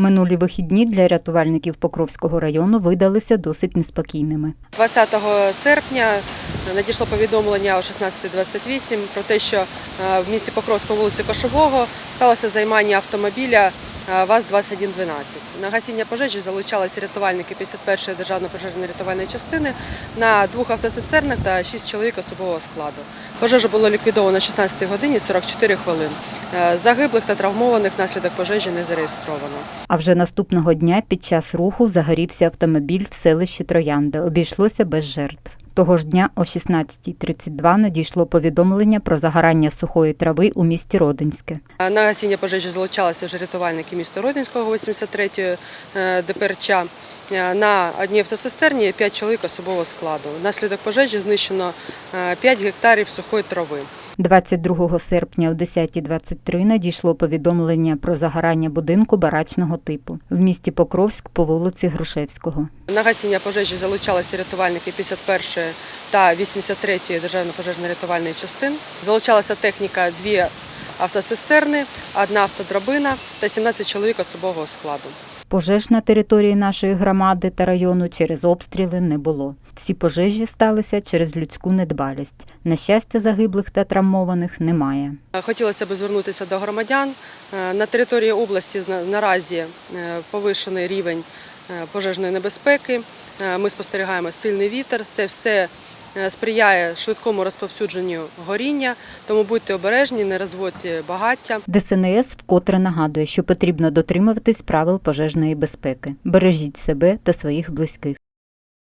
Минулі вихідні для рятувальників Покровського району видалися досить неспокійними. 20 серпня надійшло повідомлення о 16.28 про те, що е, в місті Покровськ по вулиці Кошового сталося займання автомобіля е, ВАЗ-2112. На гасіння пожежі залучалися рятувальники 51-ї державної пожежної рятувальної частини на двох автоцистернах та 6 чоловік особового складу. Пожежа була ліквідовано о 16 годині 44 хвилин. Е, Загиблих та травмованих внаслідок пожежі не зареєстровано. А вже наступного дня під час руху загорівся автомобіль в селищі Троянда. Обійшлося без жертв. Того ж дня о 16.32 надійшло повідомлення про загорання сухої трави у місті Родинське. На гасіння пожежі залучалися вже рятувальники міста Родинського 83-ї е, ДПРЧ. Е, На одній автоцистерні 5 чоловік особового складу. Внаслідок пожежі знищено е, 5 гектарів сухої трави. 22 серпня о 10.23 надійшло повідомлення про загорання будинку барачного типу в місті Покровськ по вулиці Грушевського. На гасіння пожежі залучалися рятувальники 51-ї та 83-ї державної пожежно-рятувальної частин. Залучалася техніка дві автоцистерни, одна автодрабина та 17 чоловік особового складу. Пожеж на території нашої громади та району через обстріли не було. Всі пожежі сталися через людську недбалість. На щастя, загиблих та травмованих немає. Хотілося б звернутися до громадян. Е, На території області наразі е, повишений рівень е, пожежної небезпеки. Ми спостерігаємо сильний вітер. Це все сприяє швидкому розповсюдженню горіння, тому будьте обережні, не розводьте багаття. ДСНС вкотре нагадує, що потрібно дотримуватись правил пожежної безпеки. Бережіть себе та своїх близьких.